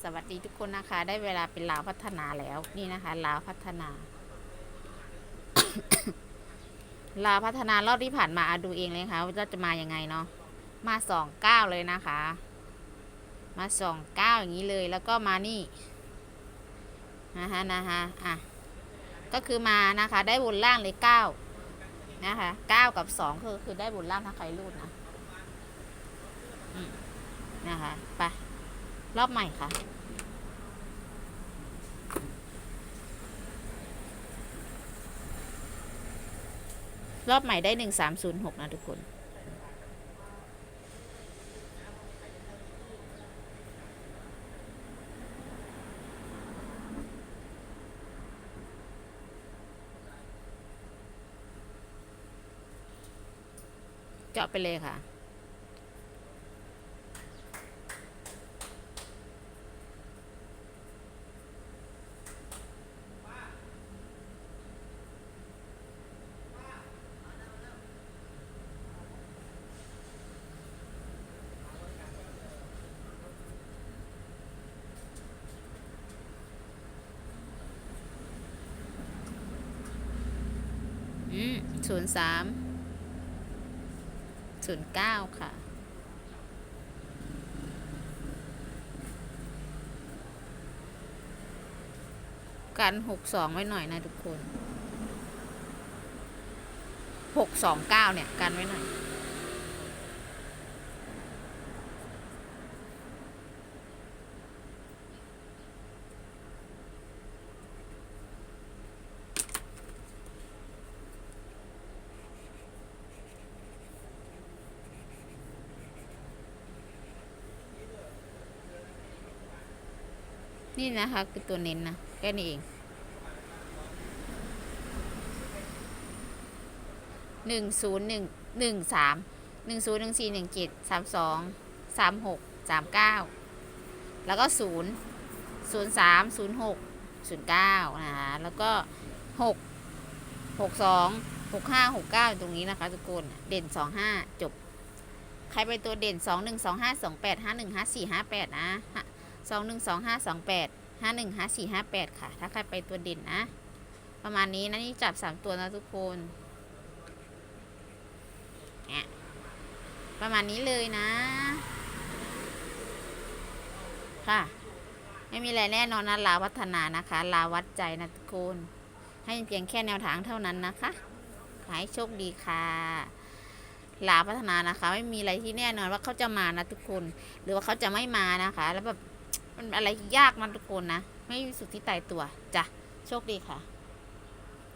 สวัสดีทุกคนนะคะ ได้เวลาเป็นลาวพัฒนาแล้วนี่นะคะลาวพัฒนา ลาวพัฒนารอบที่ผ่านมาอะดูเองเลยค่ะว่าจะมายังไงเนาะมาสองเก้าเลยนะคะ มาสองเก้าอย่างนี้เลยแล้วก็มานี่นะคะนะคะอะก็คือมานะคะ ได้บนล่างเลยเก้านะคะเก้ากับสองคือคือได้บนล่างถ้าใครรูดนะนะคะไป รอบใหม่ค่ะ รอบใหม่ได้หนึ่งสามศูนย์หกนะทุกคน เจาะไปเลยค่ะ ศูนย์สามศูนย์เก้าค่ะ กันหกสองไว้หน่อยนะทุกคนหกสองเก้าเนี่ย กันไว้หน่อย นี่นะคะคือตัวเน้นนะแค่นี้เองหนึ่งศูนย์หนึ่งหนึ่งสามหนึ่งศูนย์หนึ่งสี่หนึ่งเจ็ดสามสองสามหกสามเก้าแล้วก็ศูนย์ศูนย์สามศูนย์หกศูนย์เก้านะคะแล้วก็หกหกสองหกห้าหกเก้าตรงนี้นะคะทุกคนเด่นสองห้าจบ ใครเป็นตัวเด่นสองหนึ่งสองห้าสองแปดห้าหนึ่งห้าสี่ห้าแปดนะ สองหนึ่งสองห้าสองแปดห้าหนึ่งห้าสี่ห้าแปดค่ะ ถ้าใครไปตัวเด่นนะ ประมาณนี้นะนี่จับสามตัวนะทุกคนเนี่ยประมาณนี้เลยนะ ค่ะ ไม่มีอะไรแน่นอนนะลาวัฒนานะคะ ลาวัดใจนะทุกคนให้เพียงแค่แนวทางเท่านั้นนะคะ ขอให้โชคดีค่ะลาพัฒนานะคะ ไม่มีอะไรที่แน่นอนว่าเขาจะมานะทุกคน หรือว่าเขาจะไม่มานะคะ แล้วแบบ มันอะไรยากนทุกคนนะ ไม่มีสุดที่ตายตัวจ้ะโชคดีค่ะ